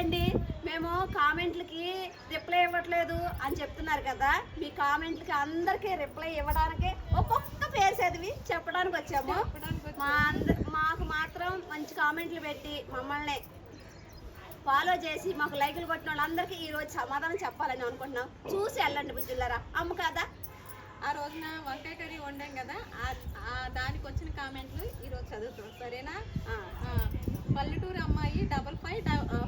అండి. మేము కామెంట్లకి రిప్లై ఇవ్వట్లేదు అని చెప్తున్నారు కదా. మీ కామెంట్లకి అందరికీ రిప్లై ఇవ్వడానికి ఒక్కొక్క పేరు చదివి చెప్పడానికి వచ్చాము. మా అంద మాకు మాత్రం మంచి కామెంట్లు పెట్టి మమ్మల్ని ఫాలో చేసి మాకు లైకులు కొట్టిన వాళ్ళందరికీ ఈ రోజు సమాధానం చెప్పాలని అనుకుంటున్నాం. చూసి వెళ్ళండి బుజ్జులారా అమ్ము కదా? ఆ రోజున వంకాయ కర్రీ వండాం కదా. దానికి వచ్చిన కామెంట్లు ఈరోజు చదువుతాం. సరేనా? పల్లెటూరు అమ్మాయి డబల్ ఫైవ్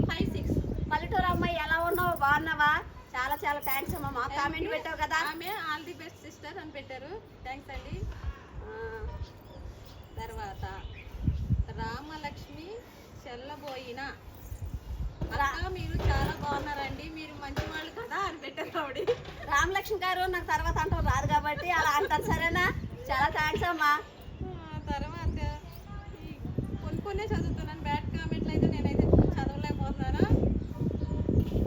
ఫైవ్ సిక్స్. పల్లెటూరు అమ్మాయి ఎలా ఉన్నావు బాగున్నావా? చాలా చాలా థ్యాంక్స్ అమ్మా. మా కామెంట్ పెట్టావు కదా. ఆమె ఆల్ ది బెస్ట్ సిస్టర్ అని పెట్టారు. థ్యాంక్స్ అండి. తర్వాత రామలక్ష్మి చెల్లబోయిన. అక్క మీరు చాలా బాగున్నారండి. మీరు మంచి వాళ్ళు కదా అని పెట్టారు ఆవిడ. రామలక్ష్మి గారు నాకు తర్వాత అంటాం రాదు కాబట్టి అలా అంటారు సరేనా? చాలా థ్యాంక్స్ అమ్మా. తర్వాత కొన్ని కొన్నే చదువుతున్నాను బ్యాడ్ కామెంట్లు అయితే నేనైతే చదవలేకపోతున్నాను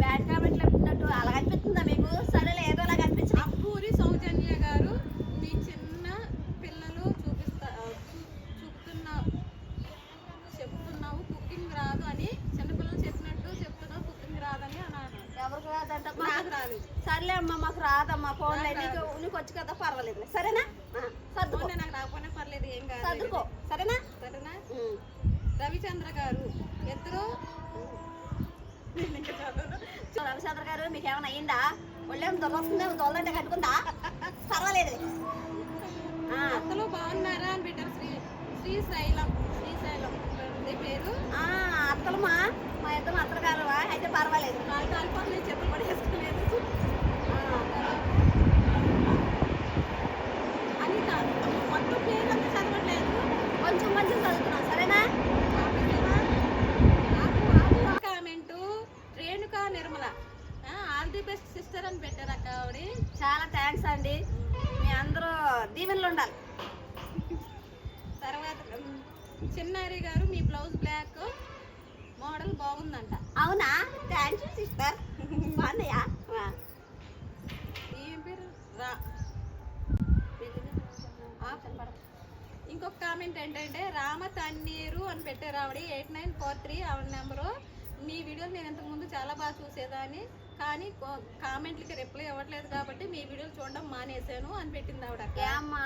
బ్యాడ్ కామెంట్లు పెట్టినట్టు అలా అనిపిస్తుందా మీకు సరేలే ఏదో అలా అనిపించింది అప్పూరి సౌజన్య గారు మీ చిన్న పిల్లలు చూపిస్తా ఆ, చూ- చూపుతున్నా చెప్తున్నావు కుకింగ్ రాదు అని చిన్నపిల్లలు చెప్పినట్టు చెప్తున్నావు కుకింగ్ రాదని అన్నాను ఎవరికి రాదంట నాకు రాదు సర్లే అమ్మా మాకు రాదమ్మా ఫోన్లో నాకు నీకు వచ్చి కదా పర్వాలేదు. సరేనా? సర్దుకో. నాకు రాకపోయినా పర్లేదు ఏం కాదు. సర్దుకో. సరేనా? సరేనా. రవిచంద్ర గారు ఇద్దరు. రవిచంద్ర గారు మీకు ఏమైనా అయ్యిందా? ఒళ్ళేం దొరకొస్తుందా దొల్లంటే కట్టుకుందా? పర్వాలేదు. ఆ, అత్తలు బాగున్నారా అని పెట్టారు శ్రీ శ్రీశైలం శ్రీశైలం పేరు? ఆ, అత్తలమా మా ఇద్దరు అత్తలు అయితే పర్వాలేదు. కాలు కాలిపోతే నేను చెప్పులు కూడా వేసుకోలేదు. అని కాదు. మొత్తం పేరు అంతా చదవట్లేదు. కొంచెం కొంచెం చదువుతున్నాం సరేనా? Comment. Renuka Nirmala. All the best sister అని పెట్టారు అక్క ఆవిడ. చాలా థ్యాంక్స్ అండి. మీ అందరూ దీవెనలు ఉండాలి. తర్వాత చిన్నారి గారు మీ బ్లౌజ్ బ్లాక్. మోడల్ బాగుందంట. అవునా? Thank you sister. బాగున్నాయా. ఏం పేరు? రా. ఇంకొక కామెంట్ ఏంటంటే రామ తన్నీరు అని పెట్టారు ఆవిడ. ఎయిట్ నైన్ ఫోర్ త్రీ ఆవిడ నెంబరు. మీ వీడియోలు నేను ఇంతకుముందు చాలా బాగా చూసేదాన్ని. కానీ కామెంట్లకి రిప్లై ఇవ్వట్లేదు కాబట్టి మీ వీడియోలు చూడడం మానేశాను అని పెట్టింది ఆవిడ అక్క. ఏ అమ్మా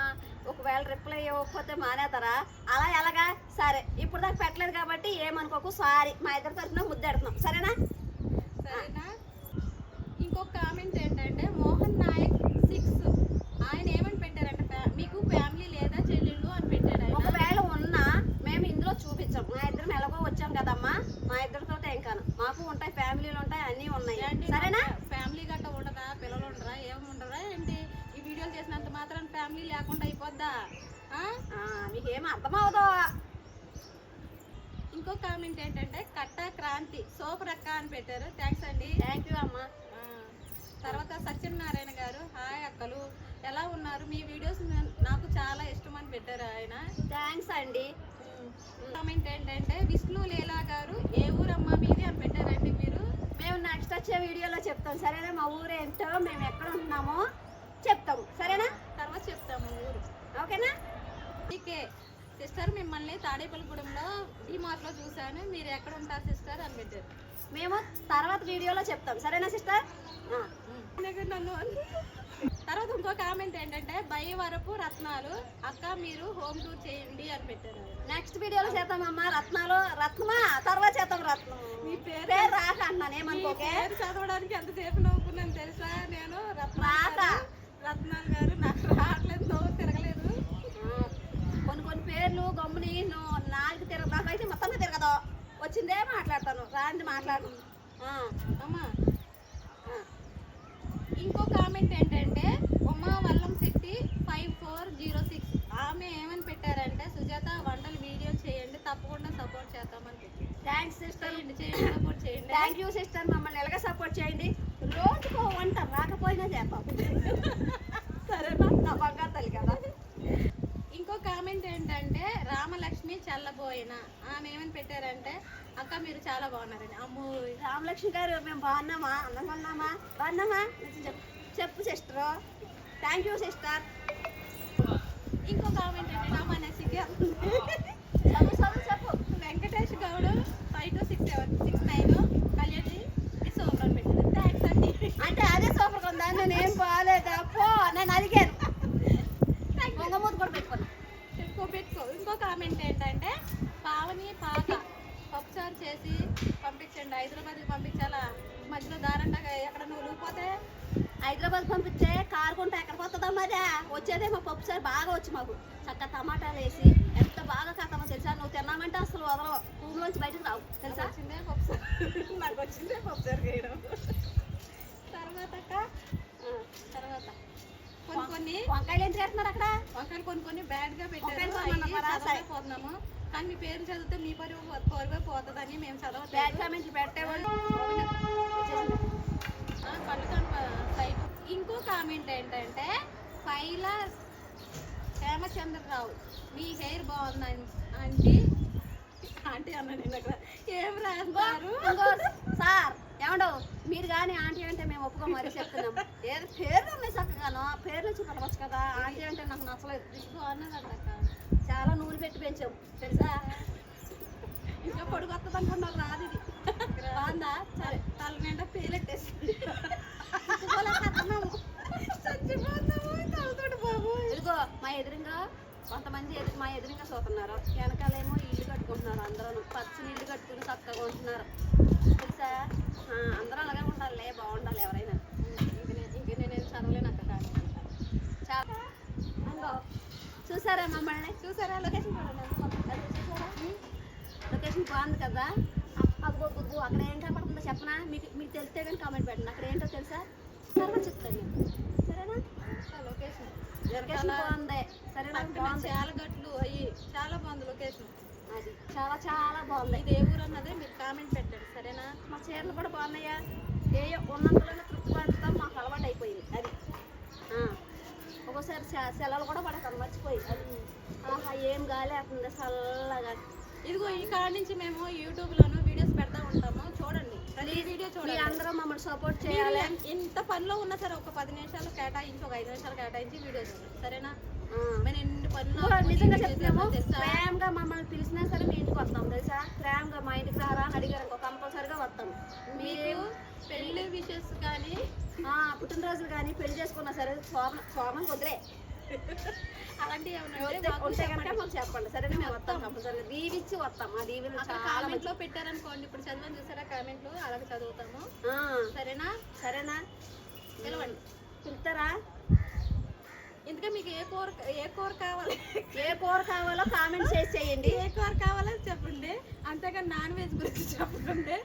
ఒకవేళ రిప్లై ఇవ్వకపోతే మానేతారా అలా ఎలాగా? సరే ఇప్పుడు దాకా పెట్టలేదు కాబట్టి ఏమనుకోకు సారీ మా ఇద్దరి తరఫున ముద్దెడుతున్నాం సరేనా? సరేనా ఇంకొక కామెంట్ ఏంటంటే మోహన్ నాయక్ సిక్స్ ఆయన ఏమని పెట్టారంటే ఫ్యా- మీకు ఫ్యామిలీ లేదా చెల్లెళ్ళు అని పెట్టాడు ఆయన ఒకవేళ ఉన్నా మేము ఇందులో చూపించాం మా ఇద్దరం ఎలాగో వచ్చాం కదమ్మా మా ఇద్దరితో కాను మాకు ఉంటాయి ఫ్యామిలీలు ఉంటాయి అన్నీ ఉన్నాయి ఏంటి సరేనా ఫ్యామిలీ గట్ట ఉండదా పిల్లలు ఉండరా ఏం ఉండరా ఏంటి ఈ వీడియోలు చేసినంత మాత్రం ఫ్యామిలీ లేకుండా అయిపోద్దా? మీకేం అర్థమవుదో. ఇంకో కామెంట్ ఏంటంటే కట్ట క్రాంతి సూపర్ అక్క అని పెట్టారు. థ్యాంక్స్ అండి. థ్యాంక్ యూ అమ్మా. తర్వాత సత్యనారాయణ గారు హాయ్ అక్కలు ఎలా ఉన్నారు? మీ వీడియోస్ నాకు చాలా ఇష్టం అని పెట్టారు ఆయన. థ్యాంక్స్ అండి. కామెంట్ ఏంటంటే విష్ణు లీలా గారు ఏ ఊరమ్మా మీది అని పెట్టారండి మీరు? మేము నెక్స్ట్ వచ్చే వీడియోలో చెప్తాం. సరేనా? మా ఊరు ఏంటో మేము ఎక్కడ ఉంటున్నామో చెప్తాము. సరేనా? తర్వాత చెప్తాము ఊరు. ఓకేనా? ఓకే సిస్టర్ మిమ్మల్ని తాడేపల్లిగూడెంలో లో చూశాను. మీరు ఎక్కడ ఉంటారు సిస్టర్? అని పెట్టారు. మేము తర్వాత వీడియోలో చెప్తాం. సరేనా సిస్టర్? నన్ను తర్వాత ఇంకో కామెంట్ ఏంటంటే వరపు రత్నాలు. అక్క మీరు హోమ్ టూర్ చేయండి అని పెట్టారు. నెక్స్ట్ వీడియోలో చేద్దామమ్మా. రత్నాలు రత్నమా? తర్వాత చేద్దాం రత్నం. మీ పేరు రాక అన్నాను. ఏమనుకోకే? చదవడానికి ఎంతసేపు నవ్వుకున్నాను తెలుసా? నేను. గారు, రత్నాలు గారు నాకు రావట్లేదు నవ్వు తిరగలేదు ఆ, కొన్ని కొన్ని పేర్లు గమ్ముని నువ్వు నాలుగు తిరగ నాకైతే మొత్తం తిరగదు వచ్చిందే మాట్లాడతాను రాంది మాట్లాడు. అమ్మా. ఇంకో కామెంట్ ఏంటంటే Uma Vallam Shetty five four zero six ఆమె ఏమని పెట్టారంటే సుజాత వంటలు వీడియో చేయండి తప్పకుండా సపోర్ట్ చేద్దామని పెట్టి థ్యాంక్స్ సిస్టర్ చేయండి సపోర్ట్ చేయండి. థ్యాంక్ యూ సిస్టర్ మమ్మల్ని ఎలాగ సపోర్ట్ చేయండి? రోజుకో వంట రాకపోయినా చేస్తాం సరేనా నా బంగారు తల్లి కదా. ఇంకో కామెంట్ ఏంటంటే రామలక్ష్మి చల్లబోయిన? ఆమె ఏమని పెట్టారంటే అక్క మీరు చాలా బాగున్నారండి. అమ్ము రామలక్ష్మి గారు మేము బాగున్నామా? అన్నం ఉన్నామా బాగున్నామా? చెప్పు సిస్టర్. Thank you sister. ఇంకో కామెంట్ అండి నా మనసిగా చదువు చదువు చెప్పు. Venkatesh Goud five two six seven six nine Kalyani super పెట్టింది. థ్యాంక్స్ అండి. అంటే అదే సూపర్ ఉందా? నేను ఏం బాగాలేదా? పో నేను అడిగాను కూడా పెట్టుకున్నాను పెట్టుకో పెట్టుకో. ఇంకో కామెంట్ ఏంటంటే పావని పాక పప్పుచారు చేసి పంపించండి. హైదరాబాద్కి పంపించాలా? మధ్యలో దారండగా ఎక్కడ నువ్వు ఊగిపోతే? హైదరాబాద్ పంపిస్తే కారు కొంటే ఎక్కడ పోతుందా మరి వచ్చేదే మా పప్పు సార్ బాగా వచ్చి మాకు. చక్క టమాటాలు వేసి ఎంత బాగా కథమో తెలుసా? నువ్వు తిన్నామంటే అసలు వదలవు. భూమిలోంచి బయటకు రావు. తెలుసా? వచ్చిందే పప్పుచారు. నాకు వచ్చిందే పప్పుచారు చేయడం తర్వాత తర్వాత. కొన్ని కొన్ని వంకాయలు ఏం చేస్తున్నారు అక్కడ? వంకాయలు కొన్ని కొన్ని బ్యాడ్గా పెట్టారు. వంకాయలు కానీ మీ పేరు చదివితే మీ పరువు పరువే పోతుందని మేము బ్యాడ్ చదవట్లేదు కామెంట్లు పెట్టేవాళ్ళు సైట్ ఇంకో కామెంట్ ఏంటంటే పైల హేమచంద్రరావు మీ హెయిర్ బాగుందని ఆంటీ ఆంటీ అన్నా నేను అక్కడ ఏం రాస్తారు? సార్ ఏమండో మీరు కానీ ఆంటీ అంటే మేము ఒప్పుకో మరీ చెప్తున్నాం. ఏదో పేర్లు ఉన్నాయి చక్కగాను. పేర్లు వచ్చి పడవచ్చు కదా. ఆంటీ అంటే నాకు నచ్చలేదు. బాగున్నదంట అక్క. చాలా నూనె పెట్టి పెంచాం తెలుసా? ఇంకా పొడుగు వస్తుంది అనుకున్నారు రాదు ఇది. బాగుందా? సరే. తల నిండా చచ్చిపోతాము తలతోటి బాబు ఇదిగో మా ఎదురుగా కొంతమంది మా ఎదురుగా చూస్తున్నారు వెనకాలేమో ఇల్లు కట్టుకుంటున్నారు అందరూ పచ్చని ఇల్లు కట్టుకుని చక్కగా ఉంటున్నారు తెలుసా ఆ, అందరూ అలాగే ఉండాలి బాగుండాలి ఎవరైనా ఇంక నేను ఇంక నేనేం చదవలేను అక్క కానీ చాలా అంగో చూసారా మమ్మల్ని? చూసారా? లొకేషన్ లొకేషన్ బాగుంది కదా? అదిగో గుద్దు అక్కడ ఏం కనపడుతుందో చెప్పనా? మీకు మీకు తెలిస్తే కానీ కామెంట్ పెట్టండి. అక్కడ ఏంటో తెలుసా? సరే చెప్తాను. సరేనా? లొకేషన్. లొకేషన్ బాగుంది. సరేనా? చాలా గట్లు అయ్యి చాలా బాగుంది లొకేషన్. అది చాలా చాలా బాగుంది. ఇది ఏ ఊరు అన్నదే మీరు కామెంట్ పెట్టండి. సరేనా? మా చీరలు కూడా బాగున్నాయా? ఏ ఉన్నంతలోనే తృప్తి పడతాం. మాకు అలవాటు అయిపోయింది. అది. ఒక్కోసారి సెలవులు కూడా పడతాను మర్చిపోయి. అది ఆహా ఏం గాలి అవుతుంది చల్లగా. ఇదిగో ఈ కాడ నుంచి మేము యూట్యూబ్ లోను వీడియోస్ పెడతా ఉంటాము. చూడండి. ప్రతి వీడియో చూడండి అందరూ మమ్మల్ని సపోర్ట్ చేయాలి. ఎంత పనిలో ఉన్నా సరే ఒక పది నిమిషాలు కేటాయించి ఒక ఐదు నిమిషాలు కేటాయించి వీడియోస్ చూడండి. సరేనా. మేము ఎన్ని పనులు నిజంగా తెలుసా? ప్రేమగా మమ్మల్ని పిలిచినా సరే మీ ఇంటికి వస్తాం తెలుసా? ప్రేమగా మా ఇంటికి రారా అని అడిగారు కంపల్సరిగా వస్తాం. మీరు పెళ్ళి విషయస్ కానీ పుట్టినరోజులు కానీ పెళ్ళి చేసుకున్నా సరే వదిలే అలాంటివి మాకు ఉంటే కనుక చెప్పండి. చెప్పండి. సరేనా మేము వస్తాం దీవిచ్చి వస్తాం. ఆ దీవెలు చాలా పెట్టారనుకోండి. ఇప్పుడు చదవని చూసారా అలాగే చదువుతాము. సరేనా? సరేనా? పిలవండి. మీకు ఏ కూర ఏ కూర కావాలి ఏ కూర కావాలో కామెంట్ చేసి చేయండి. ఏ కూర కావాలో చెప్పండి. అంతేగాని నాన్ వెజ్ గురించి చెప్పకండి.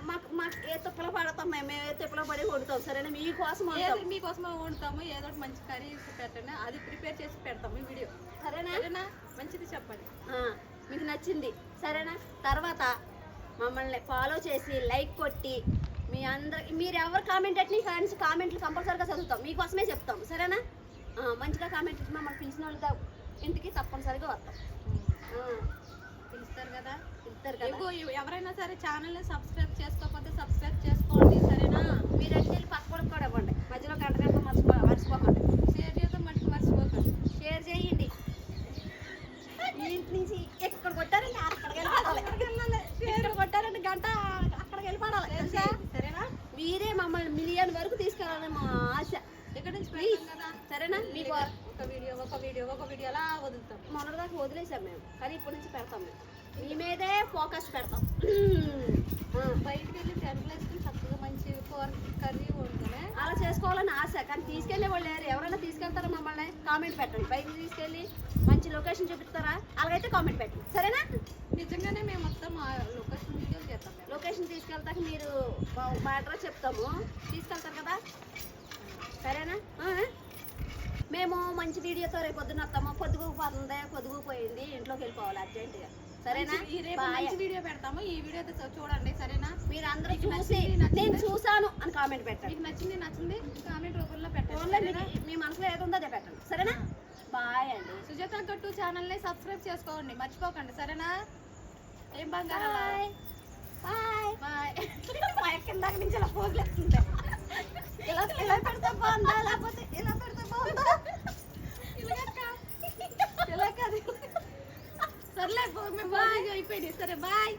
మాకు మాకు ఏ తుప్పలో పడతాం మేము ఏ తుప్పలో పడి వండుతాం సరేనా? మీకోసం ఏది వండుతాం. మీకోసం వండుతాము ఏదో ఒకటి మంచి కర్రీ పెట్టండి. అది ప్రిపేర్ చేసి పెడతాము ఈ వీడియో. సరేనా? సరేనా? మంచిది చెప్పండి. ఆ, మీకు నచ్చింది. సరేనా? తర్వాత మమ్మల్ని ఫాలో చేసి లైక్ కొట్టి మీ అందరికి మీరు ఎవరు కామెంట్ అట్ని కానీ కామెంట్లు కంపల్సరీగా చదువుతాం. మీకోసమే చెప్తాం. సరేనా? ఆ, మంచిగా కామెంట్ మమ్మల్ని పిలిచిన వాళ్ళు ఇంటికి తప్పనిసరిగా వస్తాం. ఆ, పిలుస్తారు కదా? పిలుస్తారు కదా? ఎవరైనా సరే ఛానల్ సబ్స్క్రైబ్ చేసుకోకపోతే సబ్స్క్రైబ్ చేసుకోండి సరేనా? మీరు వచ్చి పక్కన కూడా ఇవ్వండి. మధ్యలో గంట గంట మర్చిపో మర్చిపోకండి. షేర్ చేద్దాం మటుకు మర్చిపోకండి షేర్ చేయండి. ఇంటి నుంచి ఎక్కడ కొట్టారంటే అక్కడికి ఇక్కడ కొట్టారంటే గంట అక్కడికి వెళ్ళిపోవాలి సరేనా? మీరే మమ్మల్ని మిలియన్ వరకు తీసుకెళ్ళాలని మా ఆశ. ఇక్కడ నుంచి కదా? సరేనా? మీకు ఒక వీడియో ఒక వీడియో ఒక వీడియో అలా వదులుతాం. మొన్నటిదాకా వదిలేసాం మేము. కానీ ఇప్పటి నుంచి పెడతాం మేము. మీ మీదే ఫోకస్ పెడతాం. బయటికి వెళ్ళి వేసుకుని చక్కగా మంచి కూర కర్రీ వండుకునే. అలా చేసుకోవాలని ఆశ కానీ తీసుకెళ్ళే వాళ్ళు లేరు. ఎవరైనా తీసుకెళ్తారా మమ్మల్ని? కామెంట్ పెట్టండి. బయటికి తీసుకెళ్ళి మంచి లొకేషన్ చూపిస్తారా? అలాగైతే కామెంట్ పెట్టండి. సరేనా? నిజంగానే మేము మొత్తం లొకేషన్ వీడియోలు చేస్తాం. లొకేషన్ తీసుకెళ్తాక మీరు మా అడ్రస్ చెప్తాము. తీసుకెళ్తారు కదా? సరేనా? మేము మంచి వీడియోతో రేపు పొద్దున్న వస్తాము. పొద్దుగు పోతుంది పొద్దుగు పోయింది. ఇంట్లోకి వెళ్ళిపోవాలి అర్జెంటుగా. సరేనా? మంచి వీడియో పెడతాము. ఈ వీడియో చూడండి సరేనా? మీరు అందరూ చూసి నేను చూసాను అని కామెంట్ పెట్టండి. మీకు నచ్చింది నచ్చింది. కామెంట్ రూపంలో పెట్టండి మీ మనసులో ఏది ఉందో అదే సరేనా? బాయ్ అండి. సుజాత గట్టు ఛానల్ని సబ్స్క్రైబ్ చేసుకోండి. మర్చిపోకండి సరేనా? ఏం బంగారం? బాయ్. ఇలా పెడతా ఇలా కాదు. సర్లే మేము అయిపోయినాయి. సరే బాయ్.